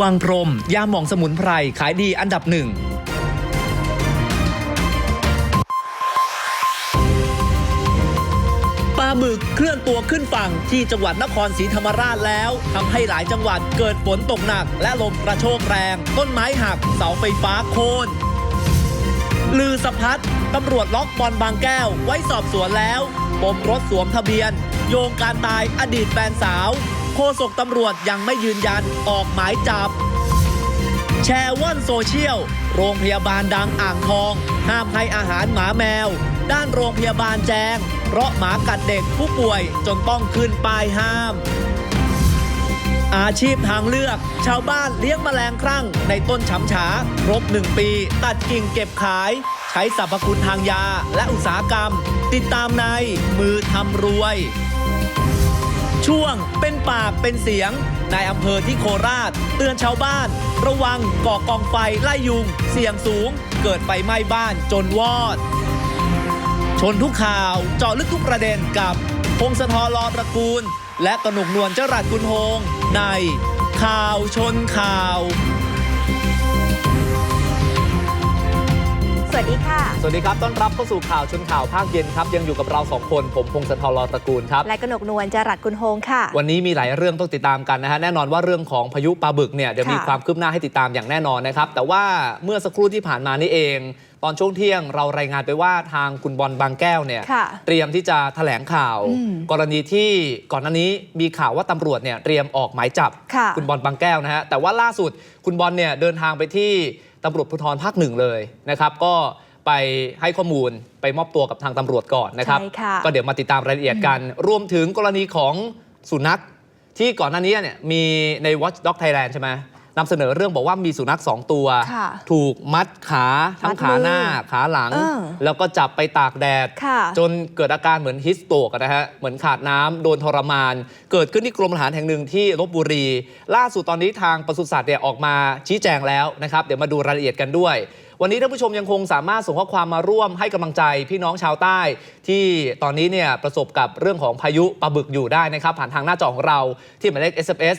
วังพรม ยาหมองสมุนไพร ขายดีอันดับหนึ่ง ปลาหมึกเคลื่อนตัวขึ้นฝั่งที่จังหวัดนครศรีธรรมราชแล้วทำให้หลายจังหวัดเกิดฝนตกหนัก และลมกระโชกแรง ต้นไม้หัก เสาไฟฟ้าโค่นลือสะพัดตำรวจล็อกบอลบางแก้ว ไว้สอบสวนแล้วปมรถสวมทะเบียน โยงการตายอดีตแฟนสาว โฆษกตำรวจยังไม่ยืนยันออกหมายจับ แชร์ว่อนโซเชียล โรงพยาบาลดังอ่างทอง ห้ามให้อาหารหมาแมว ด้านโรงพยาบาลแจ้งเพราะหมากัดเด็กผู้ป่วยจนต้องขึ้นป้ายห้าม อาชีพทางเลือก ชาวบ้านเลี้ยงแมลงครั่งในต้นฉำฉาครบหนึ่งปี ตัดกิ่งเก็บขาย ใช้สรรพคุณทางยาและอุตสาหกรรม ติดตามในมือทำรวย ช่วงเป็นปากเป็นเสียงนายอำเภอที่โคราช เตือนชาวบ้าน ระวังก่อกองไฟไล่ยุง เสี่ยงสูง เกิดไฟไหม้บ้านจนวอด ชนทุกข่าวเจาะลึกทุกประเด็นกับพงศธรลอตระกูล และกนกนวลเจรัสกุลโฮงในข่าวชนข่าว วัสดีค่ะ สวัสดีครับ ต้อนรับเข้าสู่ข่าวชนข่าวภาคเย็นครับ ยังอยู่กับเราสองคน ผมพงศธรลอตระกูลครับ และกนกนวลจรัสกุลโฮงค่ะ วันนี้มีหลายเรื่องต้องติดตามกันนะฮะ แน่นอนว่าเรื่องของพายุปลาบึกเนี่ยเดี๋ยวค่ะมีความคืบหน้าให้ติดตามอย่างแน่นอนนะครับ แต่ว่าเมื่อสักครู่ที่ผ่านมานี่เอง ตอนช่วงเที่ยงเรารายงานไปว่าทางคุณบอลบางแก้วเนี่ยค่ะเตรียมที่จะแถลงข่าวอืมกรณีที่ก่อนหน้านี้มีข่าวว่าตำรวจเนี่ยเตรียมออกหมายจับค่ะณบอลบางแก้วนะฮะ แต่ว่าล่าสุดคุณบอลเนี่ยเดินทางไปที่ ตำรวจภูธรภาคหนึ่งเลยนะครับ ก็ไปให้ข้อมูลไปมอบตัวกับทางตำรวจก่อนนะครับ ใช่ค่ะก็เดี๋ยวมาติดตามรายละเอียดกัน รวมถึงกรณีของสุนัขที่ก่อนหน้านี้เนี่ยมีใน Watch Dog Thailand ใช่ไหม นำเสนอเรื่องบอกว่ามีสุนัข2ตัว ค่ะถูกมัดขาทั้มังดขาหน้ามือขาหลัง เออแล้วก็จับไปตากแดด ค่ะจนเกิดอาการเหมือนฮิสโตกนะฮะเหมือนขาดน้ำโดนทรมาน เกิดขึ้นที่กรมอาหารแห่งหนึ่งที่ลบบุรี ล่าสุดตอนนี้ทางปศุสัตว์เนี่ยออกมาชี้แจงแล้วนะครับ เดี๋ยวมาดูรายละเอียดกันด้วย วันนี้ท่านผู้ชมยังคงสามารถส่งข้อความมาร่วมให้กำลังใจพี่น้องชาวใต้ ที่ตอนนี้เนี่ยประสบกับเรื่องของพายุปลาบึกอยู่ได้นะครับ ผ่านทางหน้าจอของเราที่หมายเลข SMS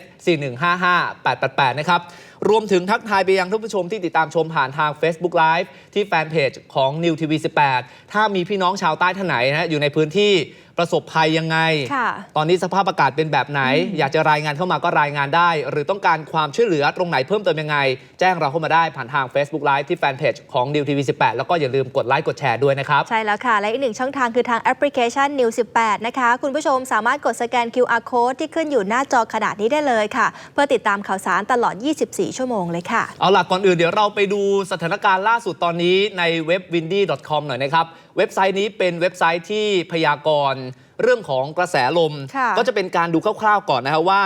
4155888 นะครับรวมถึงทักทายไปยังท่านผู้ชมที่ติดตามชมผ่านทาง Facebook Live ที่แฟนเพจของ New TV 18 ถ้ามีพี่น้องชาวใต้ท่านไหนนะอยู่ในพื้นที่ ประสบภัยยังไงค่ะตอนนี้สภาพอากาศเป็นแบบไหน อยากจะรายงานเข้ามาก็รายงานได้ หรือต้องการความช่วยเหลือตรงไหนเพิ่มเติมยังไง แจ้งเราเข้ามาได้ผ่านทาง Facebook Live ที่แฟนเพจของ New TV 18 แล้วก็อย่าลืมกดไลค์กดแชร์ด้วยนะครับ ใช่แล้วค่ะ และอีกหนึ่งช่องทางคือทางแอปพลิเคชัน New 18 นะคะ คุณผู้ชมสามารถกดสแกน QR Code ที่ขึ้นอยู่หน้าจอขนาดนี้ได้เลยค่ะ เพื่อติดตามข่าวสารตลอด 24 ชั่วโมงเลยค่ะเอาล่ะก่อนอื่นเดี๋ยวเราไปดูสถานการณ์ล่าสุดตอนนี้ในเว็บ windy.com หน่อยนะครับเว็บไซต์นี้เป็นเว็บไซต์ที่พยากรณ์ เรื่องของกระแสลมค่ะก็จะเป็นการดูคร่าวๆก่อนนะครับว่า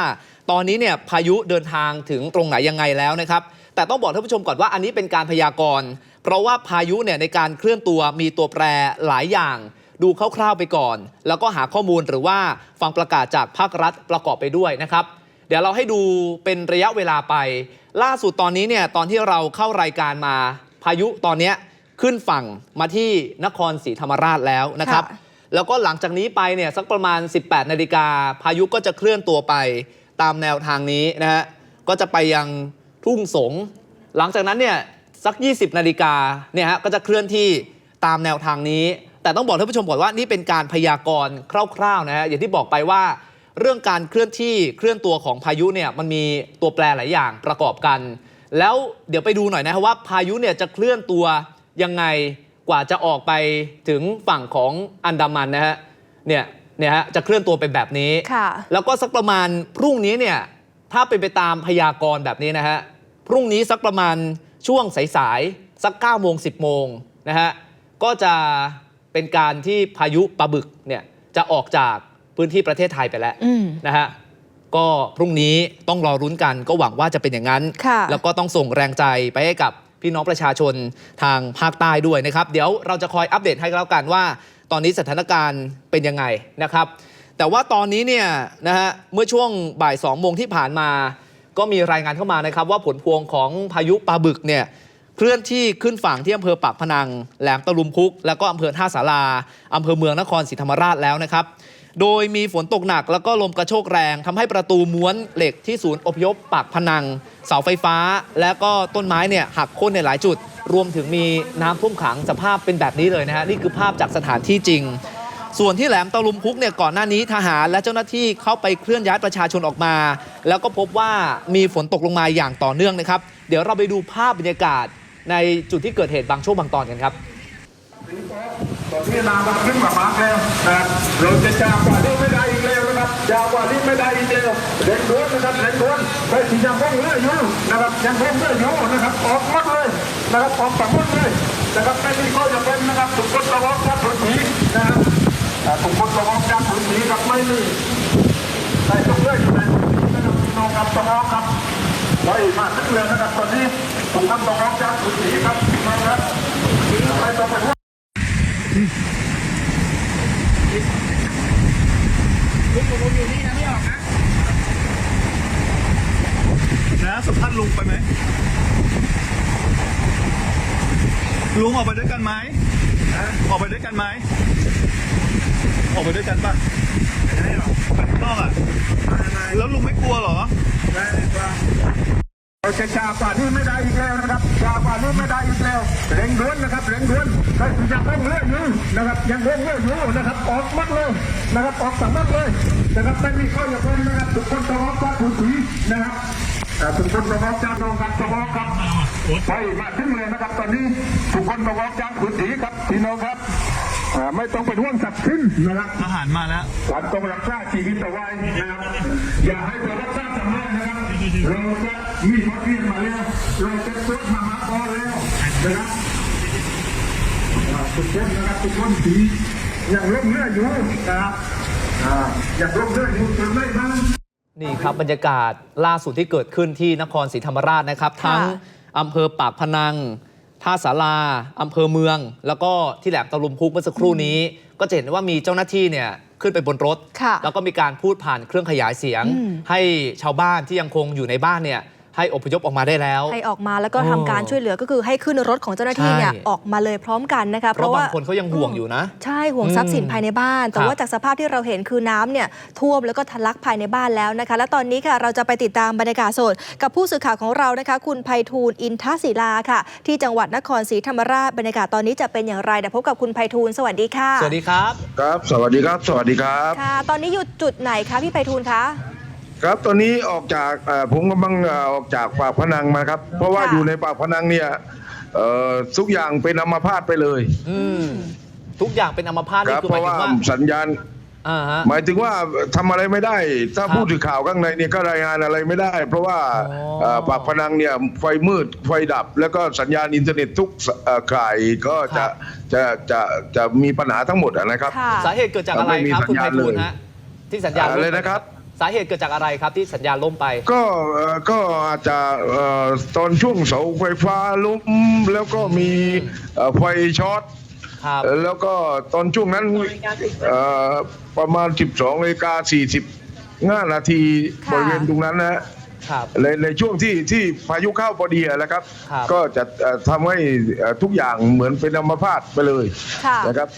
ตอนนี้เนี่ยพายุเดินทางถึงตรงไหนยังไงแล้วนะครับแต่ต้องบอกท่านผู้ชมก่อนว่าอันนี้เป็นการพยากรณ์เพราะว่าพายุเนี่ยในการเคลื่อนตัวมีตัวแปรหลายอย่าง ดูคร่าวๆไปก่อน แล้วก็หาข้อมูลหรือว่าฟังประกาศจากภาครัฐประกอบไปด้วยนะครับ เดี๋ยวเราให้ดูเป็นระยะเวลาไป ล่าสุดตอนนี้เนี่ยตอนที่เราเข้ารายการมาพายุตอนเนี้ยขึ้นฝั่งมาที่นครศรีธรรมราชแล้วนะครับค่ะ แล้วก็หลังจากนี้ไปเนี่ยสักประมาณ 18 นาฬิกาพายุก็จะเคลื่อนตัวไปตามแนวทางนี้นะฮะก็จะไปยังทุ่งสง หลังจากนั้นเนี่ยสัก 20 นาฬิกาเนี่ยฮะก็จะเคลื่อนที่ตามแนวทางนี้ แต่ต้องบอกท่านผู้ชมก่อนว่านี่เป็นการพยากรณ์คร่าวๆนะฮะอย่างที่บอกไปว่าเรื่องการเคลื่อนที่เคลื่อนตัวของพายุเนี่ยมันมีตัวแปรหลายอย่างประกอบกัน แล้วเดี๋ยวไปดูหน่อยนะครับว่าพายุเนี่ยจะเคลื่อนตัวยังไง กว่าจะออกไปถึงฝั่งของอันดามันนะฮะเนี่ยเนี่ยฮะจะเคลื่อนตัวเป็นแบบนี้ ค่ะ แล้วก็สักประมาณพรุ่งนี้เนี่ยถ้าเป็นไปตามพยากรณ์แบบนี้นะฮะพรุ่งนี้สักประมาณช่วงสายๆสัก9โมง10โมงนะฮะก็จะเป็นการที่พายุปลาบึกเนี่ยจะออกจากพื้นที่ประเทศไทยไปแล้วอืม นะฮะก็พรุ่งนี้ต้องรอรุ้นกันก็หวังว่าจะเป็นอย่างนั้น ค่ะ แล้วก็ต้องส่งแรงใจไปให้กับ พี่น้องประชาชนทางภาคใต้ด้วยนะครับ เดี๋ยวเราจะคอยอัปเดตให้ก็แล้วกันว่า ตอนนี้สถานการณ์เป็นยังไงนะครับ แต่ว่าตอนนี้เนี่ยนะฮะเมื่อช่วงบ่าย2โมงที่ผ่านมา ก็มีรายงานเข้ามานะครับ ว่าผลพวงของพายุปลาบึกเนี่ยเคลื่อนที่ขึ้นฝั่งที่อำเภอปากพนัง แหลมตะลุมพุก แล้วก็อำเภอท่าสาราอำเภอเมืองนครศรีธรรมราชแล้วนะครับ โดยมีฝนตกหนักแล้วก็ลมกระโชกแรงทำให้ประตูม้วนเหล็กที่ศูนย์อพยพปากพนัง เสาไฟฟ้า และก็ต้นไม้เนี่ยหักโค่นในหลายจุด รวมถึงมีน้ำท่วมขังสภาพเป็นแบบนี้เลยนะฮะนี่คือภาพจากสถานที่จริง ส่วนที่แหลมตะลุมพุกเนี่ยก่อนหน้านี้ทหารและเจ้าหน้าที่เข้าไปเคลื่อนย้ายประชาชนออกมา แล้วก็พบว่ามีฝนตกลงมาอย่างต่อเนื่องนะครับ เดี๋ยวเราไปดูภาพบรรยากาศในจุดที่เกิดเหตุบางช่วงบางตอนกันครับ ตอนนี้นามันขึ้นมามากแล้วนะเราจะจากกว่านี้ไม่ได้อีกแล้วนะครับจากกว่านี้ไม่ได้อีกแล้วเร่งด่วนนะครับเร่งด่วนไปที่ยังคงเรื่อยอยู่นะครับยังคงเรื่อยอยู่นะครับออกหมดเลยนะครับออกฝั่งหมดเลยนะครับไม่มีข้อจำเป็นนะครับทุกคนระวังจากพื้นที่นะครับอ่าทุกคนระวังจากพื้นที่ครับไม่มีใส่ทุกเรื่องอยู่ในพื้นที่นะครับพี่น้องครับระวังครับไว้มากขึ้นเลยนะครับตอนนี้ทุกคนระวังจากพื้นที่ครับพี่น้องครับ ไม่ต้องไปห่วงนะสัมภาษณ์ลุงไปไหมลุงออกไปด้วยกันไหมออกไปด้วยกันไหมออกไปด้วยกันปะไปได้หรอไปข้างนอกอะแล้วลุงไม่กลัวเหรอเรา จะชาป่านี้ไม่ได้อีกแล้วนะครับชาป่านี้ไม่ได้อีกแล้วเร่งด่วนนะครับเร่งด่วนใครที่ยังคงเลื่อนอยู่นะครับยังคงเลื่อนอยู่นะครับออกมัดเลยนะครับออกสามมัดเลยนะครับไม่มีข้อยกเว้นนะครับทุกคนต้องออกจากพื้นที่นะครับอ่าทุกคนต้องออกจากโรงกันต้องออกครับไปมาถึงเลยนะครับ ตอนนี้ทุกคนต้องออกจากพื้นที่ครับพี่น้องครับอ่า ไม่ต้องเป็นห่วงทรัพย์สินนะครับทหารมาแล้วการต้องรักษาชีวิตเอาไว้นะครับอย่าให้ไปรักษาสำเร็จนะครับเราจะมีบทเรียนมาแล้วเราจะตรวจมาหาพอแล้วนะครับอ่าทุกคนนะครับทุกคนที่ยังล้มเลือดอยู่นะครับอ่ายังล้มเลือดอยู่จนไม่บ้างนี่ครับบรรยากาศล่าสุดที่เกิดขึ้นที่นครศรีธรรมราชนะครับค่ะทั้งอำเภอปากพนัง ท่าสาราอำเภอเมือง แล้วก็ที่แหลมตะลุมพุกเมื่อสักครู่นี้ ก็จะเห็นว่ามีเจ้าหน้าที่เนี่ยขึ้นไปบนรถค่ะแล้วก็มีการพูดผ่านเครื่องขยายเสียงอืมให้ชาวบ้านที่ยังคงอยู่ในบ้านเนี่ย ให้อพยพออกมาได้แล้ว ให้ออกมาแล้วก็โอ้ทำการช่วยเหลือก็คือให้ขึ้นรถของเจ้าหน้าที่เนี่ยใช่ ออกมาเลยพร้อมกันนะคะเพราะบางคนเขายังห่วงอยู่นะ ใช่ห่วงทรัพย์สินอืมภายในบ้าน แต่ครับว่าจากสภาพที่เราเห็นคือน้ำเนี่ยท่วมแล้วก็ทะลักภายในบ้านแล้วนะคะ และตอนนี้ค่ะเราจะไปติดตามบรรยากาศสดกับผู้สื่อข่าวของเรานะคะ คุณไพฑูรย์อินทศิลาค่ะ ที่จังหวัดนครศรีธรรมราชบรรยากาศตอนนี้จะเป็นอย่างไรเดี๋ยวพบกับคุณไพฑูรย์สวัสดีค่ะสวัสดีครับ ครับ สวัสดีครับ สวัสดีครับ ค่ะ ตอนนี้อยู่จุดไหนคะพี่ไพฑูรย์คะ ครับตอนนี้ออกจากเอ่อผมกำลังเอ่อออกจากปากพนังมาครับ เพราะว่าค่ะ อยู่ในปากพนังเนี่ยเอ่อทุกอย่างเป็นอัมพาตไปเลยอืมทุกอย่างเป็นอัมพาตคนี่รับ คือเพหมายราะถึว่างว่าสัญญาณ อ่าฮะ หมายถึงว่าทำอะไรไม่ได้ ถ้าครับผู้สื่อข่าวข้างในเนี่ยก็รายงานอะไรไม่ได้ เพราะว่าอ๋อ เอ่อปากพนังเนี่ยไฟมืดไฟดับ แล้วก็สัญญาณอินเทอร์เน็ตทุกสเอ่อข่ายก็จะจะจะจะมีปัญหาทั้งหมดอะนะครับ ค่ะ สาเหตุเกิดจากอะไรไม่มีครับ คุณสัญไพญาณฑูรย์เลย ฮะที่สัญญาณอะไรล่มไปนะครับ สาเหตุเกิดจากอะไรครับที่สัญญาณล่มไป ก็เอ่อก็อาจจะเอ่อตอนช่วงเสาไฟฟ้าล้มแล้วก็มีเอ่อไฟช็อต ครับเอ่อแล้วก็ตอนช่วงนั้นเอ่อประมาณ 12นาฬิกา45นาทีค่ะ บริเวณตรงนั้นนะฮะ ครับในในช่วงที่ที่พายุเข้าพอดีอะนะครับ ครับก็จะเอ่อทำให้เอ่อทุกอย่างเหมือนเป็นอัมพาตไปเลยค่ะนะครับ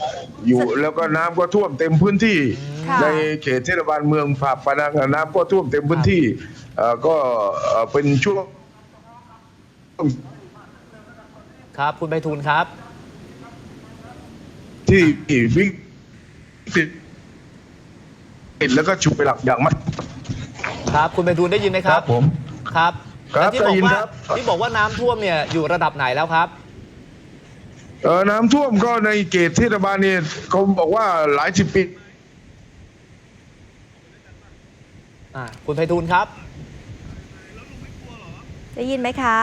อยู่แล้วก็น้ำก็ท่วมเต็มพื้นที่ ค่ะ ในเขตเทศบาลเมืองผาปะนังอะน้ำก็ท่วมเต็มพื้นที่เอ่อก็เอ่อเป็นช่วง ครับ คุณไพฑูรย์ครับ ที่วิกฤตแล้วก็ฉุกไปหลักอย่างมาก ครับ คุณไพฑูรย์ได้ยินไหมครับผม ครับครับแล้วที่บอกได้ยินว่าครับ ที่บอกว่าน้ำท่วมเนี่ยอยู่ระดับไหนแล้วครับ เอ่อน้ำท่วมก็ในเขตเทศบาลเนี่ยเขาบอกว่าหลายสิบปีอ่าคุณไพฑูรย์ครับ ได้ยินไหมคะ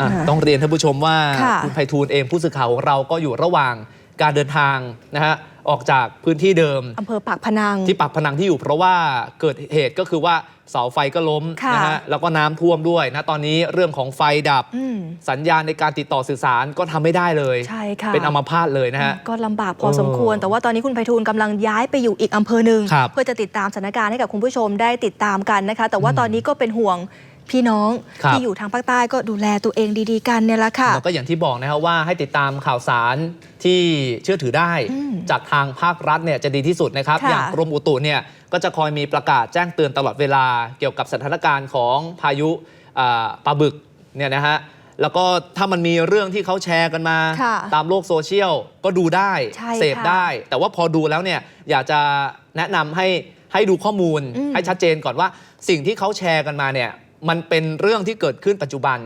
อะอ่าต้องเรียนท่านผู้ชมว่าค่ะ คุณไพฑูรย์เองผู้สื่อข่าวของเราก็อยู่ระหว่าง การเดินทางนะฮะออกจากพื้นที่เดิม อำเภอปากพนัง ที่ปากพนังที่อยู่เพราะว่าเกิดเหตุก็คือว่าเสาไฟก็ล้มค่ะนะฮะแล้วก็น้ำท่วมด้วยนะตอนนี้เรื่องของไฟดับ อืม สัญญาณในการติดต่อสื่อสารก็ทำไม่ได้เลย ใช่ค่ะเป็นอัมพาตเลยนะฮะ ก็ลำบากพอเออสมควรแต่ว่าตอนนี้คุณไพฑูรย์กำลังย้ายไปอยู่อีกอำเภอหนึ่งครับเพื่อจะติดตามสถานการณ์ให้กับคุณผู้ชมได้ติดตามกันนะคะ แต่ว่าตอนนี้ก็เป็นห่วง พี่น้องครับ ที่อยู่ทางภาคใต้ก็ดูแลตัวเองดีๆกันเนี่ยแหละค่ะ แล้วก็อย่างที่บอกนะครับว่าให้ติดตามข่าวสารที่เชื่อถือได้อืมจากทางภาครัฐเนี่ยจะดีที่สุดนะครับ ค่ะ อย่างกรมอุตุเนี่ยก็จะคอยมีประกาศแจ้งเตือนตลอดเวลาเกี่ยวกับสถานการณ์ของพายุอ่าปลาบึกเนี่ยนะฮะแล้วก็ถ้ามันมีเรื่องที่เขาแชร์กันมา ค่ะตามโลกโซเชียลก็ดูได้ใช่เสพค่ะได้ แต่ว่าพอดูแล้วเนี่ยอยากจะแนะนำให้ให้ดูข้อมูลอืม ให้ชัดเจนก่อนว่าสิ่งที่เขาแชร์กันมาเนี่ย มันเป็นเรื่องที่เกิดขึ้นปัจจุบัน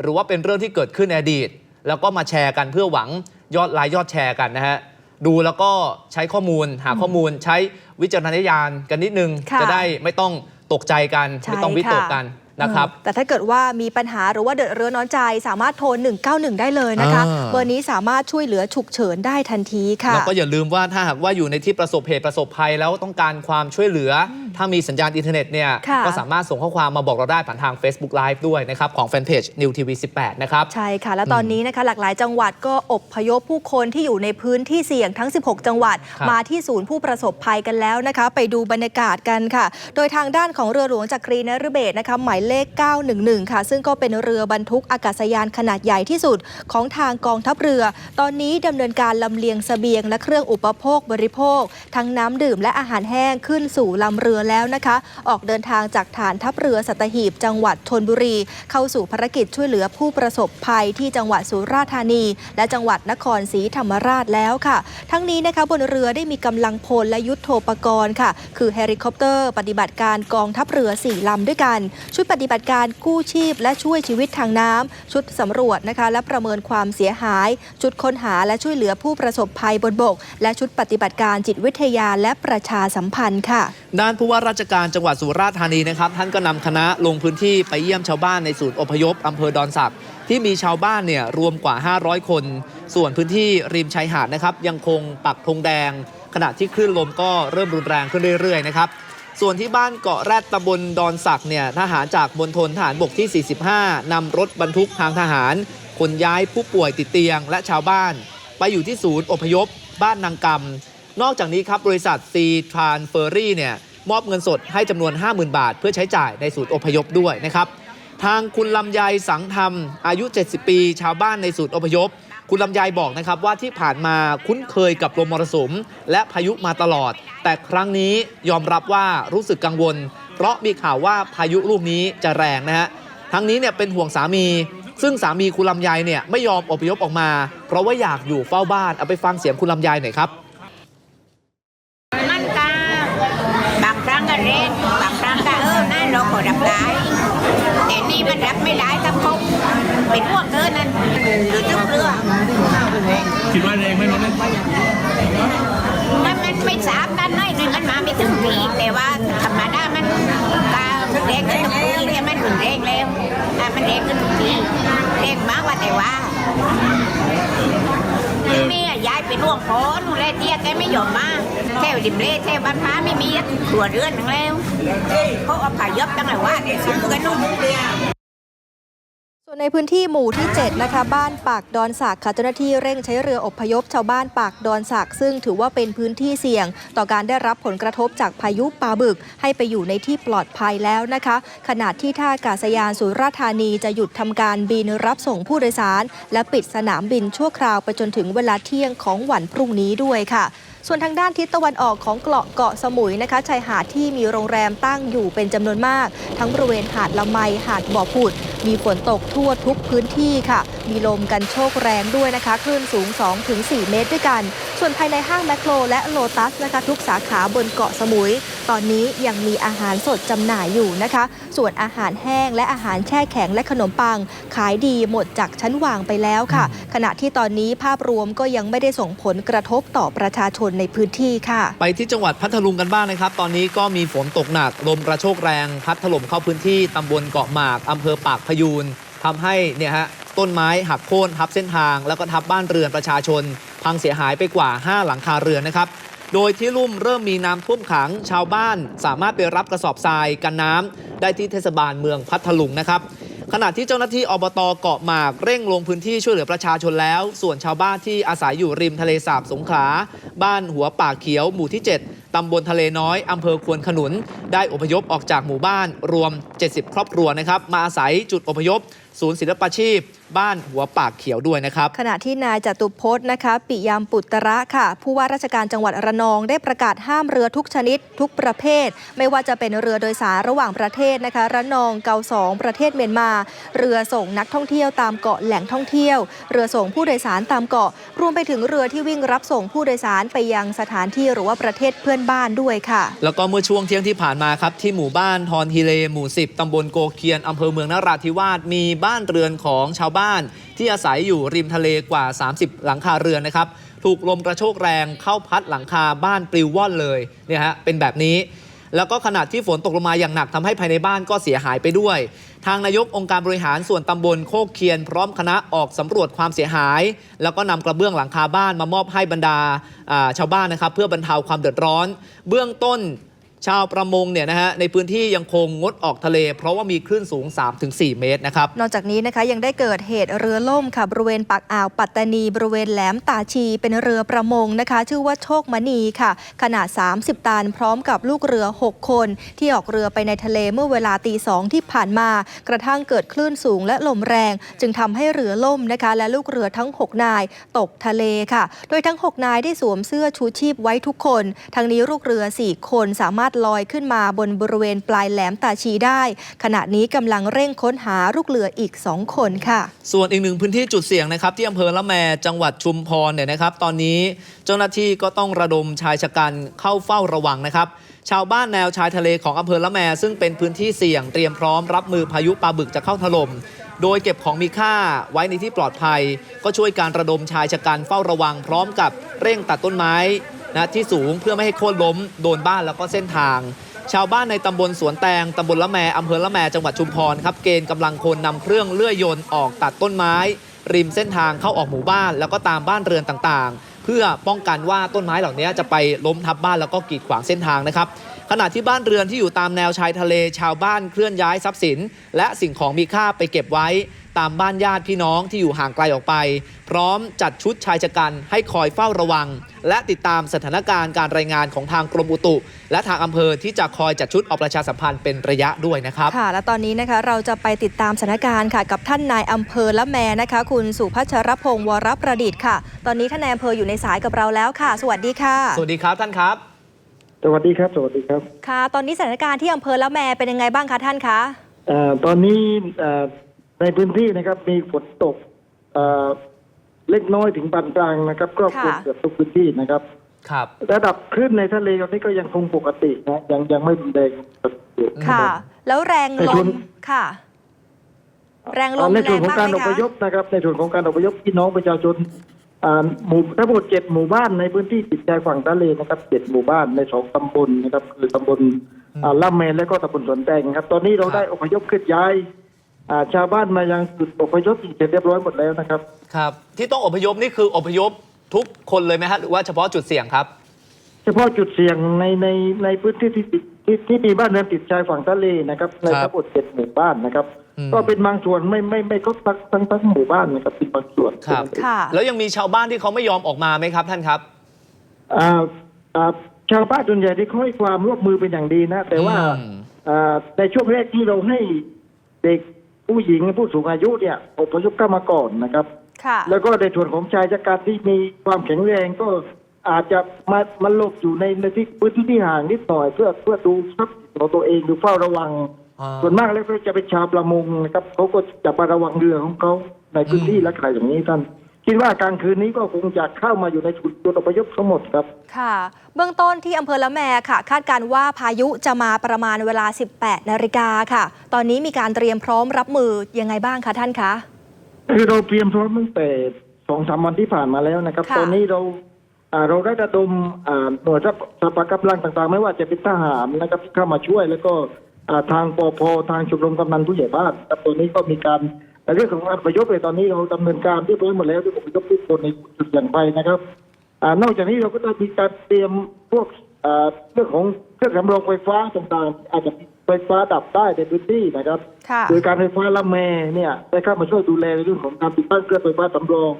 หรือว่าเป็นเรื่องที่เกิดขึ้นในอดีต แล้วก็มาแชร์กันเพื่อหวังยอดไลค์ยอดแชร์กันนะฮะดูแล้วก็ใช้ข้อมูลหาข้อมูลใช้วิจารณญาณกันนิดนึง ค่ะจะได้ไม่ต้องตกใจกัน ใช่ไม่ต้องวิตกค่ะ กัน นะครับอืมแต่ถ้าเกิดว่ามีปัญหาหรือว่าเดือดร้อนน้อนใจ สามารถโทร 191 ได้เลยนะคะอ่าเบอร์นี้สามารถช่วยเหลือฉุกเฉินได้ทันทีค่ะแล้วก็อย่าลืมว่าถ้าหากว่าอยู่ในที่ประสบเหตุประสบภัยแล้วต้องการความช่วยเหลืออถ้ามีสัญญาณอินเทอร์เน็ตเนี่ยค่ะก็สามารถส่งข้อความมาบอกเราได้ผ่านทาง Facebook Live ด้วยนะครับของแฟนเพจ New TV 18 นะครับ ใช่ค่ะ และตอนนี้นะคะหลากหลายจังหวัดก็อบพยพผู้คนที่อยู่ในพื้นที่เสี่ยงทั้ง 16 จังหวัดครับมาที่ศูนย์ผู้ประสบภัยกันแล้วนะคะ ไปดูบรรยากาศกันค่ะ โดยทางด้านของเรือหลวงจักรีนฤเบศรนะคะหมายเลข 911 ค่ะ ซึ่งก็เป็นเรือบรรทุกอากาศยานขนาดใหญ่ที่สุดของทางกองทัพเรือ ตอนนี้ดำเนินการลำเลียงเสบียงและเครื่องอุปโภคบริโภค ทั้งน้ำดื่มและอาหารแห้งขึ้นสู่ลำเรือแล้วนะคะ ออกเดินทางจากฐานทัพเรือสัตหีบ จังหวัดชนบุรี เข้าสู่ภารกิจช่วยเหลือผู้ประสบภัยที่จังหวัดสุราษฎร์ธานี และจังหวัดนครศรีธรรมราชแล้วค่ะ ทั้งนี้นะคะบนเรือได้มีกำลังพลและยุทธโธปกรณ์ค่ะ คือเฮลิคอปเตอร์ ปฏิบัติการกองทัพเรือ4ลำด้วยกันชุดปฏิบัติการกู้ชีพ และช่วยชีวิตทางน้ำชุดสำรวจนะคะ และประเมินความเสียหาย ชุดค้นหาและช่วยเหลือผู้ประสบภัยบนบก และชุดปฏิบัติการจิตวิทยาและประชาสัมพันธ์ค่ะ ด้านผู้ว่าราชการจังหวัดสุราษฎร์ธานีนะครับ ท่านก็นำคณะลงพื้นที่ไปเยี่ยมชาวบ้านในศูนย์อพยพอำเภอดอนสักที่มีชาวบ้านเนี่ยรวมกว่า 500 คน ส่วนพื้นที่ริมชายหาดนะครับยังคงปักธงแดง ขณะที่คลื่นลมก็เริ่มรุนแรงขึ้นเรื่อยๆนะครับ ส่วนที่บ้านเกาะแรดตำบลดอนสักเนี่ยทหารจากบนทนทหารบกที่ 45นำรถบรรทุกทางทหารขนย้ายผู้ป่วยติดเตียงและชาวบ้าน ไปอยู่ที่ศูนย์อพยพ บ้านนางกำนอกจากนี้ครับบริษัทซีทรานเฟอรี่เนี่ยมอบเงินสดให้จำนวน 50,000 บาท เพื่อใช้จ่ายในศูนย์อพยพด้วยนะครับ ทางคุณลำไยสังธรรม อายุ 70 ปี ชาวบ้านในศูนย์อพยพ คุณลำไยบอกนะครับว่าที่ผ่านมาคุ้นเคยกับลมมรสุม และพายุมาตลอด แต่ครั้งนี้ยอมรับว่ารู้สึกกังวล เพราะมีข่าวว่าพายุลูกนี้จะแรงนะฮะทั้งนี้เนี่ยเป็นห่วงสามี ซึ่งสามีคุณลำไยเนี่ยไม่ยอมอพยพออกมา เพราะว่าอยากอยู่เฝ้าบ้านเอาไปฟังเสียงคุณลำไยหน่อยครับมันก็บางครั้งก็เร่งบางครั้งก็เออนั่นเราก็รับได้แต่นี่มันรับไม่ได้กับเขา เป็นพวกเธอนั่นหรือทุกเรือคิดว่าเองไหมมันมันมันไม่สามกันน้อยหนึ่งมันมาไม่ถึงปีแต่ว่าธรรมดามันก็เร่งขึ้นทุกปีแต่มันถึงเร่งแล้วอ่มันเร่งขึ้นทุกปีเร่งมากกว่าแต่ว่าแม่ยายเป็นห่วงพอนูเลยเตี้ยแกไม่ยอมมาแถวริมเล่แถวบ้านพ้าไม่มีตัวเรือนทั้งแล้วเขาเอาผ่ายบตั้งแต่ว่าเดี๋ยวซื้อกันนู่นส่วน ในพื้นที่หมู่ที่ 7 นะคะ บ้านปากดอนสักค่ะเจ้าหน้าที่เร่งใช้เรืออพยพชาวบ้านปากดอนสักซึ่งถือว่าเป็นพื้นที่เสี่ยง ต่อการได้รับผลกระทบจากพายุปลาบึก ให้ไปอยู่ในที่ปลอดภัยแล้วนะคะ ขณะที่ท่าอากาศยานสุราษฎร์ธานีจะหยุดทำการบินรับส่งผู้โดยสาร และปิดสนามบินชั่วคราวไปจนถึงเวลาเที่ยงของวันพรุ่งนี้ด้วยค่ะ ส่วนทางด้านทิศตะวันออกของเกาะเกาะสมุยนะคะชายหาดที่มีโรงแรมตั้งอยู่เป็นจำนวนมาก ทั้งบริเวณหาดละไมหาดบ่อผุด มีฝนตกทั่วทุกพื้นที่ค่ะ มีลมกันโชกแรงด้วยนะคะคลื่นสูง 2-4 เมตรด้วยกัน ส่วนภายในห้างแมคโครและโลตัสนะคะทุกสาขาบนเกาะสมุย ตอนนี้ยังมีอาหารสดจำหน่ายอยู่นะคะ ส่วนอาหารแห้งและอาหารแช่แข็งและขนมปัง ขายดีหมดจากชั้นวางไปแล้วค่ะ ขณะที่ตอนนี้ภาพรวมก็ยังไม่ได้ส่งผลกระทบต่อประชาชนในพื้นที่ค่ะ ไปที่จังหวัดพัทลุงกันบ้างนะครับ ตอนนี้ก็มีฝนตกหนักลมกระโชกแรง พัดถล่มเข้าพื้นที่ตำบลเกาะหมากอำเภอปากพยูนทำให้เนี่ยฮะต้นไม้หักโค่นทับเส้นทาง แล้วก็ทับบ้านเรือนประชาชน พังเสียหายไปกว่า 5 หลังคาเรือนนะครับ โดยที่ลุ่มเริ่มมีน้ำท่วมขังชาวบ้านสามารถไปรับกระสอบทรายกันน้ำได้ที่เทศบาลเมืองพัทลุงนะครับขณะที่เจ้าหน้าที่อบตเกาะหมากเร่งลงพื้นที่ช่วยเหลือประชาชนแล้ว ส่วนชาวบ้านที่อาศัยอยู่ริมทะเลสาบสงขลาบ้านหัวป่าเขียวหมู่ที่ 7ตำบลทะเลน้อยอำเภอควนขนุน ได้อพยพออกจากหมู่บ้านรวม 70 ครอบครัวนะครับมาอาศัยจุดอพยพ ศูนย์ศิลปาชีพ บ้านหัวปากเขียวด้วยนะครับ ขณะที่นายจตุพจน์นะคะปิยามปุตตระค่ะ ผู้ว่าราชการจังหวัดระนองได้ประกาศห้ามเรือทุกชนิด ทุกประเภท ไม่ว่าจะเป็นเรือโดยสารระหว่างประเทศนะคะระนองเกาสองประเทศเมียนมา เรือส่งนักท่องเที่ยวตามเกาะแหล่งท่องเที่ยว เรือส่งผู้โดยสารตามเกาะ รวมไปถึงเรือที่วิ่งรับส่งผู้โดยสารไปยังสถานที่หรือว่าประเทศเพื่อนบ้านด้วยค่ะ แล้วก็เมื่อช่วงเที่ยงที่ผ่านมาครับ ที่หมู่บ้านทอนฮิเลหมู่ 10ตำบลโกเคียนอำเภอเมืองนราธิวาสมีบ้านเรือนของชาวบ้าน ที่อาศัยอยู่ริมทะเลกว่า 30 หลังคาเรือนนะครับ ถูกลมกระโชกแรงเข้าพัดหลังคาบ้านปลิวว่อนเลยเนี่ยฮะเป็นแบบนี้ แล้วก็ขณะที่ฝนตกลงมาอย่างหนักทำให้ภายในบ้านก็เสียหายไปด้วย ทางนายกองค์การบริหารส่วนตำบลโคกเคียน พร้อมคณะออกสำรวจความเสียหาย แล้วก็นำกระเบื้องหลังคาบ้านมามอบให้บรรดาอ่าชาวบ้านนะครับ เพื่อบรรเทาความเดือดร้อน เบื้องต้น ชาวประมงเนี่ยนะฮะในพื้นที่ยังคงงดออกทะเล เพราะว่ามีคลื่นสูง 3-4 เมตรนะครับ นอกจากนี้นะคะยังได้เกิดเหตุเรือล่มค่ะบริเวณปากอ่าวปัตตานี บริเวณแหลมตาชี เป็นเรือประมงนะคะ ชื่อว่าโชคมณีค่ะ ขนาด 30 ตันพร้อมกับลูกเรือ 6 คน ที่ออกเรือไปในทะเลเมื่อเวลาตีสองที่ผ่านมา กระทั่งเกิดคลื่นสูงและลมแรง จึงทำให้เรือล่มนะคะ และลูกเรือทั้ง 6 นาย ตกทะเลค่ะ โดยทั้ง 6 นายได้สวมเสื้อชูชีพไว้ทุกคน ทั้งนี้ลูกเรือ 4 คนสามารถลอยขึ้นมาบนบริเวณปลายแหลมตาชีได้ ขณะนี้กำลังเร่งค้นหาลูกเรืออีก 2 คนค่ะ ส่วนอีกหนึ่งพื้นที่จุดเสี่ยงนะครับที่อำเภอละแมจังหวัดชุมพรเนี่ยนะครับ ตอนนี้เจ้าหน้าที่ก็ต้องระดมชายชะกันเข้าเฝ้าระวังนะครับชาวบ้านแนวชายทะเลของอำเภอละแม ซึ่งเป็นพื้นที่เสี่ยงเตรียมพร้อมรับมือพายุปลาบึกจะเข้าถล่มโดยเก็บของมีค่าไว้ในที่ปลอดภัย ก็ช่วยการระดมชายชะกันเฝ้าระวังพร้อมกับเร่งตัดต้นไม้ นะที่สูงเพื่อไม่ให้โค่นล้มโดนบ้านแล้วก็เส้นทาง ชาวบ้านในตำบลสวนแตงตำบลละแมอำเภอละแมจังหวัดชุมพรครับเกณฑ์กำลังคนนำเครื่องเลื่อยยนต์ออกตัดต้นไม้ ริมเส้นทางเข้าออกหมู่บ้าน แล้วก็ตามบ้านเรือนต่างๆ เพื่อป้องกันว่าต้นไม้เหล่านี้จะไปล้มทับบ้านแล้วก็กีดขวางเส้นทางนะครับขณะที่บ้านเรือนที่อยู่ตามแนวชายทะเลชาวบ้านเคลื่อนย้ายทรัพย์สิน และสิ่งของมีค่าไปเก็บไว้ ตามบ้านญาติพี่น้องที่อยู่ห่างไกลออกไป พร้อมจัดชุดชายชะกันให้คอยเฝ้าระวัง และติดตามสถานการณ์การรายงานของทางกรมอุตุ และทางอำเภอที่จะคอยจัดชุดออกประชาสัมพันธ์เป็นระยะด้วยนะครับค่ะ และตอนนี้นะคะเราจะไปติดตามสถานการณ์ค่ะ กับท่านนายอำเภอละแมนะคะ คุณสุพัชรพงศ์วรประดิษฐ์ค่ะ ตอนนี้ท่านนายอำเภออยู่ในสายกับเราแล้วค่ะ สวัสดีค่ะ สวัสดีครับท่านครับ สวัสดีครับสวัสดีครับค่ะ ตอนนี้สถานการณ์ที่อำเภอละแมเป็นยังไงบ้างคะท่านคะ เอ่อตอนนี้เอ่อ ในพื้นที่นะครับมีฝนตกเอ่อเล็กน้อยถึงปานกลางนะครับครอบคลุมค่ะเกือบทุกพื้นที่นะครับ ครับ ระดับคลื่นในทะเลตอนนี้ก็ยังคงปกตินะยังยังไม่รุนแรงอยู่ค่ะ แล้วแรงในลส่วมนค่ะ แรงลมในแรส่วนงของมากการไหมอพคะยพนะครับ ในส่วนของการอพยพพี่น้องประชาชนอ่าหมู่ทั้งหมดเจ็ดหมู่บ้านในพื้นที่ติดชายฝั่งทะเลนะครับเจ็ดหมู่บ้านในสองตำบลนะครับคือตำบลอ่าล่าแมนและก็ตำบลสวนแตงครับ ตอนนี้เราได้อพยพเคลื่อนย้าย อ่าชาวบ้านมายังจุดอพยพเสร็จเรียบร้อยหมดแล้วนะครับ ครับ ที่ต้องอพยพนี่คืออพยพทุกคนเลยไหมฮะหรือว่าเฉพาะจุดเสี่ยงครับ เฉพาะจุดเสี่ยงในในในพื้นที่ที่ติดที่ที่มีบ้านเรือนติดชายฝั่งทะเลนะครับในครับทั้งหมดเจ็ดหมู่บ้านนะครับ อืม ก็เป็นบางส่วนไม่ไม่ไม่ครบทั้งทั้งทั้งหมู่บ้านนะครับเป็นบางส่วนครับ ค่ะ แล้วยังมีชาวบ้านที่เขาไม่ยอมออกมาไหมครับท่านครับ อ่าอ่าชาวบ้านส่วนใหญ่ที่เขาให้ความร่วมมือเป็นอย่างดีนะ แต่ว่า อืม อ่าในช่วงแรกที่เราให้เด็ก ผู้หญิงผู้สูงอายุเนี่ยอพยพเข้ามาก่อนนะครับ ค่ะแล้วก็ในส่วนของชายชะกันที่มีความแข็งแรงก็อาจจะมามาหลบอยู่ในในที่พื้นที่ที่ห่างนิดหน่อย เพื่อเพื่อดูทรัพย์สินของตัวเองดูเฝ้าระวัง อ่า ส่วนมากแล้วก็จะเป็นชาวประมงนะครับเขาก็จะมาระวังเรือของเขาในพื้นที่อืมลักษณะอย่างนี้ท่าน คิดว่ากลางคืนนี้ก็คงจะเข้ามาอยู่ในจุดจุดอพยพทั้งหมดครับ ค่ะ เบื้องต้นที่อำเภอละแมค่ะ คาดการณ์ว่าพายุจะมาประมาณเวลา 18 นาฬิกาค่ะ ตอนนี้มีการเตรียมพร้อมรับมือยังไงบ้างคะท่านคะ คือเราเตรียมพร้อมตั้งแต่สองสามวันที่ผ่านมาแล้วนะครับ ค่ะ ตอนนี้เราอ่าเราได้ระดมอ่าหน่วยทรัพย์สปากำลังต่างๆ ไม่ว่าจะเป็นทหารนะครับที่เข้ามาช่วย แล้วก็อ่าทางปพทางชมรมกำนันผู้ใหญ่บ้านครับตัวนี้ก็มีการ ในเรื่องของการประยพเลยตอนนี้เราดำเนินการเรียบร้อยหมดแล้วที่ผมยกทุกคนในจุดอย่างไปนะครับอ่านอกจากนี้เราก็ได้มีการเตรียมพวกอ่าเรื่องของเครื่องสำรองไฟฟ้าต่างๆอาจจะมีไฟฟ้าดับได้ในพื้นที่นะครับค่ะโดยการไฟฟ้าละแมเนี่ยได้เข้ามาช่วยดูแลในเรื่องของการติดตั้งเครื่องไฟฟ้าสำรอง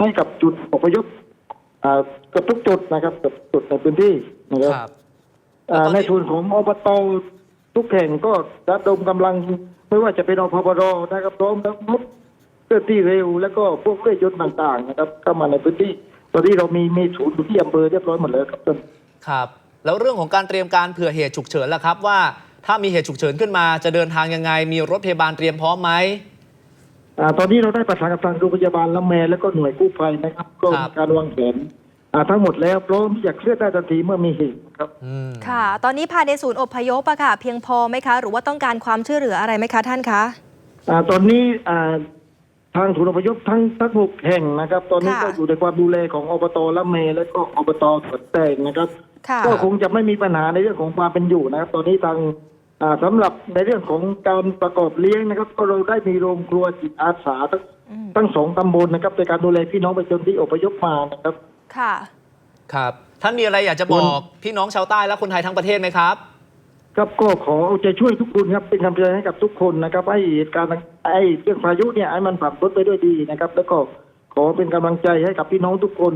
ให้กับจุดอพยพอ่าเกับทุกจุดนะครับเกับจุดในพื้นที่นะครับครับอ่าแล้วตอนนี้ในส่วนของอบตทุกแห่งก็ระดมกำลัง ไม่ว่าจะเป็นอพปรนะครับพร้อมทั้งรถเคลื่อนที่เร็ว แล้วก็พวกเรือยนต์ต่างๆนะครับเข้ามาในพื้นที่ ตอนนี้เรามีมีศูนย์อยู่ที่อำเภอเรียบร้อยหมดแล้วครับท่านครับ แล้วเรื่องของการเตรียมการเผื่อเหตุฉุกเฉินล่ะครับ ว่าถ้ามีเหตุฉุกเฉินขึ้นมาจะเดินทางยังไง มีรถพยาบาลเตรียมพร้อมไหมอ่าตอนนี้เราได้ประสานกับทางโรงพยาบาลละแมแล้วก็หน่วยกู้ภัยนะครับก็ครัมีบการวางแผนอ่า ทั้งหมดแล้วพร้อมที่จะเคลื่อนได้ทันทีเมื่อมีเหตุครับ อืมค่ะ ตอนนี้ภายในศูนย์อพยพอะค่ะ เพียงพอไหมคะ หรือว่าต้องการความช่วยเหลืออะไรไหมคะท่านคะ อ่าตอนนี้อ่าทางศูนย์อพยพทั้งทั้งหกแห่งนะครับ ตอนนี้ค่ะ ก็อยู่ในความดูแลของอบตละเมและก็อบตสวนแตงนะครับ ค่ะ ก็คงจะไม่มีปัญหาในเรื่องของความเป็นอยู่นะครับ ตอนนี้ทางอ่าสำหรับในเรื่องของการประกอบเลี้ยงนะครับ ก็เราได้มีโรงครัวจิตอาสาทั้งอืม ทั้งสองตำบลนะครับในการดูแลพี่น้องประชาชนที่อพยพมานะครับ ค่ะ ครับ ท่านมีอะไรอยากจะบอกพี่น้องชาวใต้และคนไทยทั้งประเทศไหมครับ ครับก็ขอเอาใจช่วยทุกคนครับเป็นกำลังใจให้กับทุกคนนะครับให้เหตุการณ์ไอ้เรื่องพายุเนี่ยให้มันผ่านพ้นไปด้วยดีนะครับ แล้วก็ขอเป็นกำลังใจให้กับพี่น้องทุกคน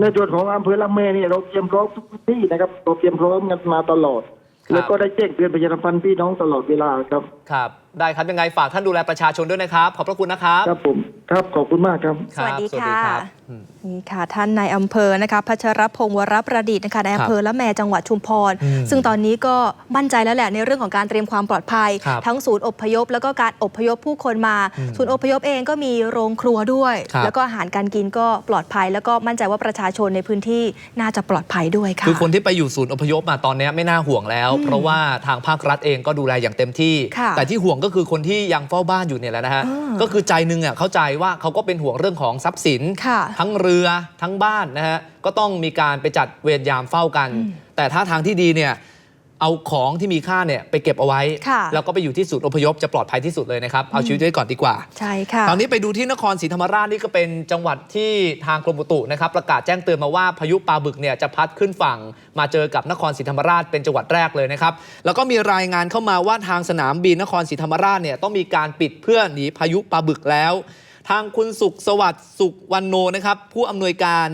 ในส่วนของอำเภอละแมเนี่ยเราเตรียมพร้อมทุกพื้นที่นะครับเราเตรียมพร้อมกันมาตลอด ครับ แล้วก็ได้แจ้งเตือนประชาสัมพันธ์พี่น้องตลอดเวลาครับครับ ได้ครับยังไงฝากท่านดูแลประชาชนด้วยนะครับ ขอบพระคุณนะครับ ครับผมครับขอบคุณมากครับ สวัสดีรับ ค่ะรับอืมนี่ค่ะ ท่านนายอำเภอนะคะพัชรพงศ์วรประดิษฐ์นะคะนายอำเภอละแมจังหวัดชุมพรอืมซึ่งตอนนี้ก็มั่นใจแล้วแหละในเรื่องของการเตรียมความปลอดภัยครับทั้งศูนย์อพยพ แล้วก็การอพยพผู้คนมาอืมศูนย์อพยพเองก็มีโรงครัวด้วยครับแล้วก็อาหารการกินก็ปลอดภัย แล้วก็มั่นใจว่าประชาชนในพื้นที่น่าจะปลอดภัยด้วยค่ะคือคนที่ไปอยู่ศูนย์อพยพมาตอนเนี้ยไม่น่าห่วงแล้วอืมเพราะว่าทางภาครัฐเองก็ดูแลอย่างเต็มที่ค่ะแต่ที่ห่วงก็คือคนที่ยังเฝ้าบ้านอยู่เนี่ยแหละนะฮะอ่าก็คือใจหนึงอะเข้าใจว่าเขาก็เป็นห่วงเรื่องของทรัพย์สินค่ะทั้งเรือทั้งบ้านนะฮะก็ต้องมีการไปจัดเวรยามเฝ้ากันอืมแต่ถ้าทางที่ดีเนี่ยเอาของที่มีค่าเนี่ยไปเก็บเอาไว้ค่ะแล้วก็ไปอยู่ที่ศูนย์อพยพจะปลอดภัยที่สุดเลยนะครับเอาชีวิตไว้ก่อนดีกว่าใช่ค่ะคราวนี้ไปดูที่นครศรีธรรมราชนี่ก็เป็นจังหวัดที่ทางกรมอุตุนะครับประกาศแจ้งเตือนมาว่าพายุปลาบึกเนี่ยจะพัดขึ้นฝั่ง มาเจอกับนครศรีธรรมราชเป็นจังหวัดแรกเลยนะครับแล้วก็มีรายงานเข้ามาว่าทางสนามบินนครศรีธรรมราชเนี่ยต้องมีการปิดเพื่อหนีพายุปลาบึกแล้ว ทางคุณสุขสวัสดิ์สุขวันโนนะครับ ผู้อำนวยการ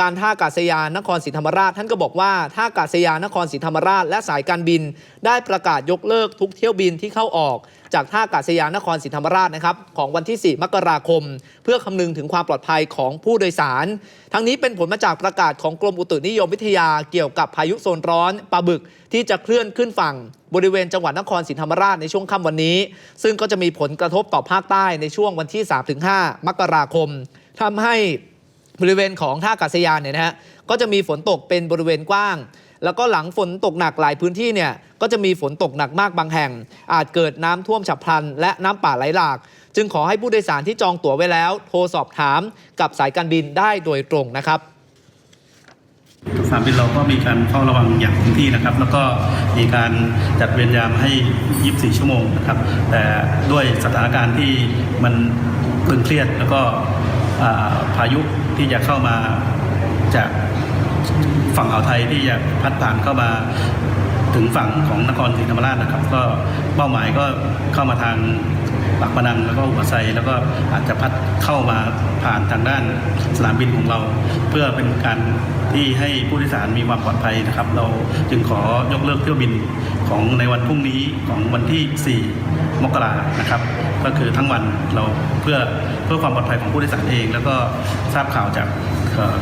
การท่าอากาศยานนครศรีธรรมราช ท่านก็บอกว่าท่าอากาศยานนครศรีธรรมราช และสายการบิน ได้ประกาศยกเลิกทุกเที่ยวบินที่เข้าออก จากท่าอากาศยานนครศรีธรรมราชนะครับของวันที่ 4 มกราคม เพื่อคำนึงถึงความปลอดภัยของผู้โดยสาร ทั้งนี้เป็นผลมาจากประกาศของกรมอุตุนิยมวิทยาเกี่ยวกับพายุโซนร้อนปลาบึกที่จะเคลื่อนขึ้นฝั่งบริเวณจังหวัดนครศรีธรรมราชในช่วงค่ำวันนี้ ซึ่งก็จะมีผลกระทบต่อภาคใต้ในช่วงวันที่ 3-5 มกราคมทำให้บริเวณของท่าอากาศยานเนี่ยนะฮะก็จะมีฝนตกเป็นบริเวณกว้าง แล้วก็หลังฝนตกหนักหลายพื้นที่เนี่ยก็จะมีฝนตกหนักมากบางแห่ง อาจเกิดน้ำท่วมฉับพลัน และน้ำป่าไหลหลาก จึงขอให้ผู้โดยสารที่จองตั๋วไว้แล้ว โทรสอบถามกับสายการบินได้โดยตรงนะครับสนามบินเราก็มีการเฝ้าระวังอย่างเต็มที่นะครับ แล้วก็มีการจัดเวรยามให้ 24 ชั่วโมงนะครับ แต่ด้วยสถานการณ์ที่มันตึงเครียดแล้วก็พายุที่จะเข้ามาจาก ฝั่งอ่าวไทยที่จะพัดผ่านเข้ามาถึงฝั่งของนครศรีธรรมราชนะครับ ก็เป้าหมายก็เข้ามาทางปากพนังแล้วก็หัวไซแล้วก็อาจจะพัดเข้ามาผ่านทางด้านสนามบินของเรา เพื่อเป็นการที่ให้ผู้โดยสารมีความปลอดภัยนะครับ เราจึงขอยกเลิกเที่ยวบินของในวันพรุ่งนี้ของวันที่ 4 มกรานะครับ ก็คือทั้งวันเราเพื่อเพื่อความปลอดภัยของผู้โดยสารเอง แล้วก็ทราบข่าวจาก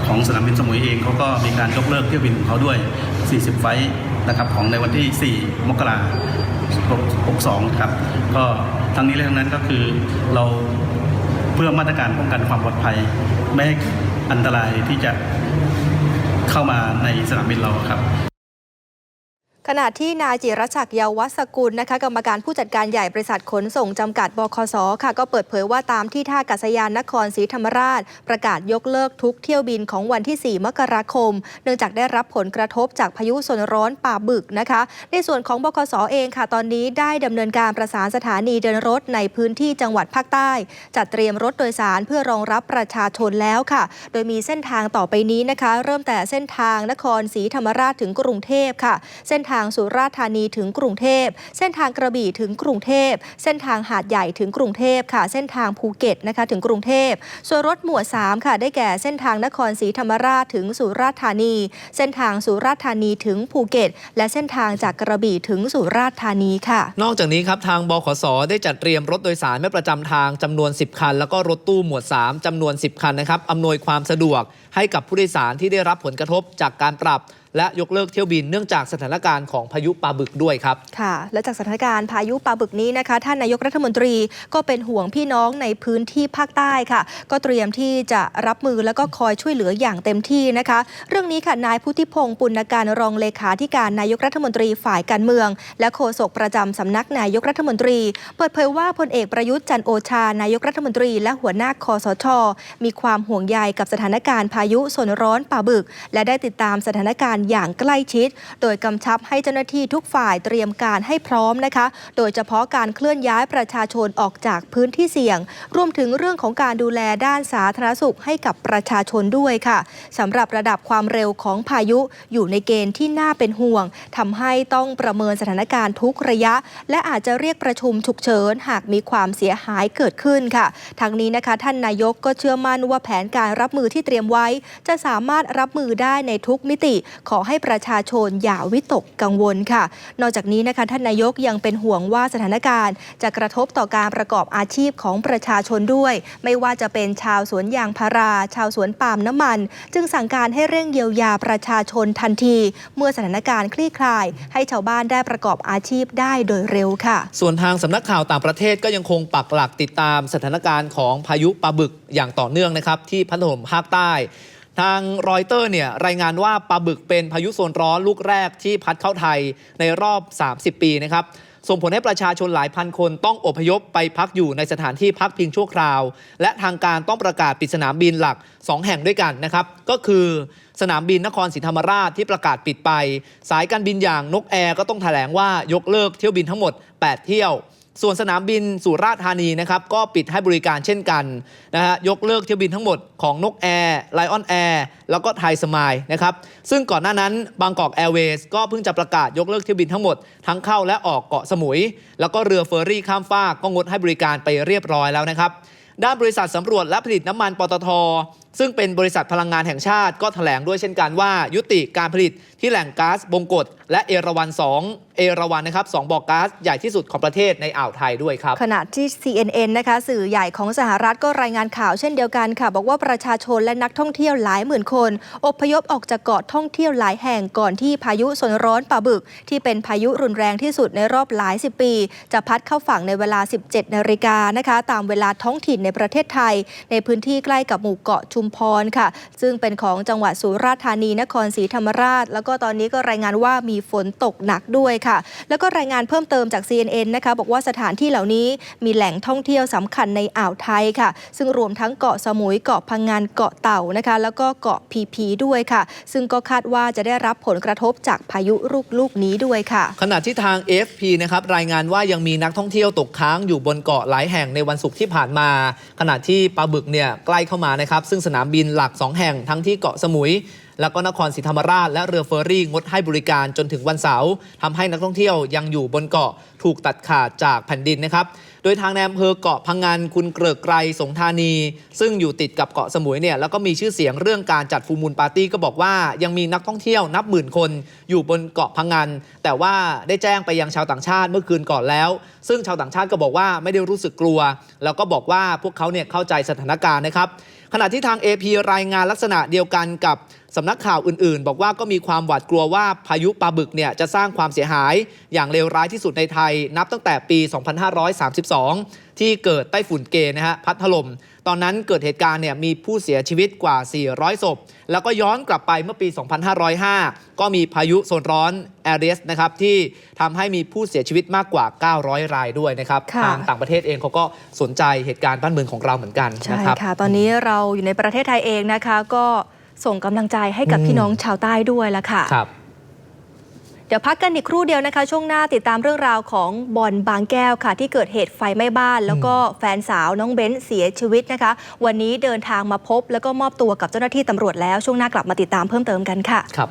ของสนามบินสมุยเองเขาก็มีการยกเลิกเที่ยวบินของเขาด้วย 40 ไฟล์นะครับของในวันที่ 4 มกราคม62 ครับ ก็ทั้งนี้และทั้งนั้นก็คือเราเพื่อมาตรการป้องกันความปลอดภัย ไม่ให้อันตรายที่จะเข้ามาในสนามบินเราครับ ขณะที่นายจิรศักดิ์เยาวัสกุลนะคะกรรมการผู้จัดการใหญ่บริษัทขนส่งจำกัดบคสค่ะก็เปิดเผยว่าตามที่ท่าอากาศยานนครศรีธรรมราช ประกาศยกเลิกทุกเที่ยวบินของวันที่ 4 มกราคม เนื่องจากได้รับผลกระทบจากพายุโซนร้อนป่าบึกนะคะ ในส่วนของบคสเองค่ะ ตอนนี้ได้ดำเนินการประสานสถานีเดินรถในพื้นที่จังหวัดภาคใต้ จัดเตรียมรถโดยสารเพื่อรองรับประชาชนแล้วค่ะ โดยมีเส้นทางต่อไปนี้นะคะ เริ่มแต่เส้นทางนครศรีธรรมราชถึงกรุงเทพค่ะ เส้นทางสุราษฎร์ธานีถึงกรุงเทพ เส้นทางกระบี่ถึงกรุงเทพ เส้นทางหาดใหญ่ถึงกรุงเทพค่ะ เส้นทางภูเก็ตนะคะถึงกรุงเทพ ส่วนรถหมวด 3 ค่ะ ได้แก่เส้นทางนครศรีธรรมราชถึงสุราษฎร์ธานี เส้นทางสุราษฎร์ธานีถึงภูเก็ต และเส้นทางจากกระบี่ถึงสุราษฎร์ธานีค่ะ นอกจากนี้ครับทางบขสได้จัดเตรียมรถโดยสารไม่ประจำทางจำนวน 10 คัน แล้วก็รถตู้หมวด 3จำนวน 10 คันนะครับอำนวยความสะดวกให้กับผู้โดยสารที่ได้รับผลกระทบจากการปรับ และยกเลิกเที่ยวบินเนื่องจากสถานการณ์ของพายุปลาบึกด้วยครับ ค่ะ และจากสถานการณ์พายุปลาบึกนี้นะคะ ท่านนายกรัฐมนตรีก็เป็นห่วงพี่น้องในพื้นที่ภาคใต้ค่ะ ก็เตรียมที่จะรับมือแล้วก็คอยช่วยเหลืออย่างเต็มที่นะคะ เรื่องนี้ค่ะนายพุทธิพงศ์ปุณการรองเลขาธิการนายกรัฐมนตรีฝ่ายการเมือง และโฆษกประจำสำนักนายกรัฐมนตรี เปิดเผยว่าพลเอกประยุทธ์จันโอชานายกรัฐมนตรี และหัวหน้าคอสชมีความห่วงใยกับสถานการณ์พาายุโซนร้อนป่าบึก และได้ติดตามสถานการณ์อย่างใกล้ชิด โดยกำชับให้เจ้าหน้าที่ทุกฝ่ายเตรียมการให้พร้อมนะคะ โดยเฉพาะการเคลื่อนย้ายประชาชนออกจากพื้นที่เสี่ยง รวมถึงเรื่องของการดูแลด้านสาธารณสุขให้กับประชาชนด้วยค่ะสำหรับระดับความเร็วของพายุอยู่ในเกณฑ์ที่น่าเป็นห่วงทำให้ต้องประเมินสถานการณ์ทุกระยะ และอาจจะเรียกประชุมฉุกเฉินหากมีความเสียหายเกิดขึ้นค่ะทางนี้นะคะ ท่านนายกก็เชื่อมั่นว่าแผนการรับมือที่เตรียมไว้จะสามารถรับมือได้ในทุกมิติ ขอให้ประชาชนอย่าวิตกกังวลค่ะ นอกจากนี้นะคะท่านนายกยังเป็นห่วงว่าสถานการณ์ จะกระทบต่อการประกอบอาชีพของประชาชนด้วย ไม่ว่าจะเป็นชาวสวนยางพารา ชาวสวนปาล์มน้ำมัน จึงสั่งการให้เร่งเยียวยาประชาชนทันที เมื่อสถานการณ์คลี่คลาย ให้ชาวบ้านได้ประกอบอาชีพได้โดยเร็วค่ะ ส่วนทางสำนักข่าวต่างประเทศก็ยังคงปักหลักติดตามสถานการณ์ของพายุปลาบึก อย่างต่อเนื่องนะครับที่พัดถล่มภาคใต้ ทางรอยเตอร์เนี่ยรายงานว่าปลาบึกเป็นพายุโซนร้อนลูกแรกที่พัดเข้าไทยในรอบ 30 ปีนะครับส่งผลให้ประชาชนหลายพันคนต้องอพยพไปพักอยู่ในสถานที่พักพิงชั่วคราว และทางการต้องประกาศปิดสนามบินหลัก 2 แห่งด้วยกันนะครับ ก็คือสนามบินนครศรีธรรมราชที่ประกาศปิดไป สายการบินอย่างนกแอร์ก็ต้องแถลงว่ายกเลิกเที่ยวบินทั้งหมด 8 เที่ยว ส่วนสนามบินสุราษฎร์ธานีนะครับก็ปิดให้บริการเช่นกันนะฮะยกเลิกเที่ยวบินทั้งหมดของนกแอร์ไลออนแอร์แล้วก็ไทยสมายนะครับซึ่งก่อนหน้านั้นบางกอกแอร์เวย์ก็เพิ่งจะประกาศยกเลิกเที่ยวบินทั้งหมดทั้งเข้าและออกเกาะสมุย แล้วก็เรือเฟอร์รี่ข้ามฟากก็งดให้บริการไปเรียบร้อยแล้วนะครับด้านบริษัทสำรวจและผลิตน้ำมันปตทซึ่งเป็นบริษัทพลังงานแห่งชาติก็ถแถลงด้วยเช่นกันว่า ยุติการผลิตที่แหล่งก๊าซบงกฎและเอราวัน 2 เอราวันนะครับสองบ่อก๊าซใหญ่ที่สุดของประเทศในอ่าวไทยด้วยครับ ขณะที่ CNN นะคะสื่อใหญ่ของสหรัฐก็รายงานข่าวเช่นเดียวกันค่ะ บอกว่าประชาชนและนักท่องเที่ยวหลายหมื่นคน อพยพออกจากเกาะท่องเที่ยวหลายแห่งก่อนที่พายุโซนร้อนปลาบึก ที่เป็นพายุรุนแรงที่สุดในรอบหลายสิบปี จะพัดเข้าฝั่งในเวลา 17นาฬิกานะคะตามเวลาท้องถิ่นในประเทศไทย ในพื้นที่ใกล้กับหมู่เกาะชุุมพรค่ะ ซึ่งเป็นของจังหวัดสุราษฎร์ธานีนครศรีธรรมราช แล้วก็ตอนนี้ก็รายงานว่ามีฝนตกหนักด้วยค่ะ แล้วก็รายงานเพิ่มเติมจาก CNN นะคะบอกว่าสถานที่เหล่านี้มีแหล่งท่องเที่ยวสำคัญในอ่าวไทยค่ะ ซึ่งรวมทั้งเกาะสมุยเกาะพังงานเกาะเต่านะคะ แล้วก็เกาะพีพีด้วยค่ะ ซึ่งก็คาดว่าจะได้รับผลกระทบจากพายุลูกลูกนี้ด้วยค่ะ ขณะที่ทาง AFP นะครับรายงานว่ายังมีนักท่องเที่ยวตกค้างอยู่บนเกาะหลายแห่งในวันศุกร์ที่ผ่านมา ขณะที่ปลาบึกเนี่ยใกล้เข้ามานะครับซึ่งสนามบินหลัก 2 แห่งทั้งที่เกาะสมุย แล้วก็นครศรีธรรมราชและเรือเฟอร์รี่งดให้บริการจนถึงวันเสาร์ทำให้นักท่องเที่ยวยังอยู่บนเกาะถูกตัดขาดจากแผ่นดินนะครับโดยทางในอำเภอเกาะพังงานคุณเกริกไกรสงธานี ซึ่งอยู่ติดกับเกาะสมุยเนี่ยแล้วก็มีชื่อเสียงเรื่องการจัดฟูมูลปาร์ตี้ก็บอกว่ายังมีนักท่องเที่ยวนับหมื่นคนอยู่บนเกาะพังงานแต่ว่าได้แจ้งไปยังชาวต่างชาติเมื่อคืนก่อนแล้ว ซึ่งชาวต่างชาติก็บอกว่าไม่ได้รู้สึกกลัว แล้วก็บอกว่าพวกเขาเนี่ยเข้าใจสถานการณ์นะครับ ขณะที่ทาง AP รายงานลักษณะเดียวกันกับสำนักข่าวอื่นๆ บอกว่าก็มีความหวาดกลัวว่าพายุปลาบึกเนี่ยจะสร้างความเสียหายอย่างเลวร้ายที่สุดในไทย นับตั้งแต่ปี 2532 ที่เกิดไต้ฝุ่นเกนะฮะพัดถล่มตอนนั้นเกิดเหตุการณ์เนี่ยมีผู้เสียชีวิตกว่า 400 ศพ แล้วก็ย้อนกลับไปเมื่อปี 2505 ก็มีพายุโซนร้อนแอเรียสนะครับที่ทำให้มีผู้เสียชีวิตมากกว่า 900 รายด้วยนะครับค่ะทางต่างประเทศเองเขาก็สนใจเหตุการณ์บ้านเมืองของเราเหมือนกันใช่นะครับค่ะ ตอนนี้เราอยู่ในประเทศไทยเองนะคะ ก็ส่งกำลังใจให้กับอืมพี่น้องชาวใต้ด้วยละค่ะครับ เดี๋ยวพักกันอีกครู่เดียวนะคะ ช่วงหน้าติดตามเรื่องราวของบอลบางแก้วค่ะ ที่เกิดเหตุไฟไหม้บ้าน แล้วก็แฟนสาวน้องเบ้นเสียชีวิตนะคะ วันนี้เดินทางมาพบ แล้วก็มอบตัวกับเจ้าหน้าที่ตำรวจแล้วช่วงหน้ากลับมาติดตามเพิ่มเติมกันค่ะ ครับ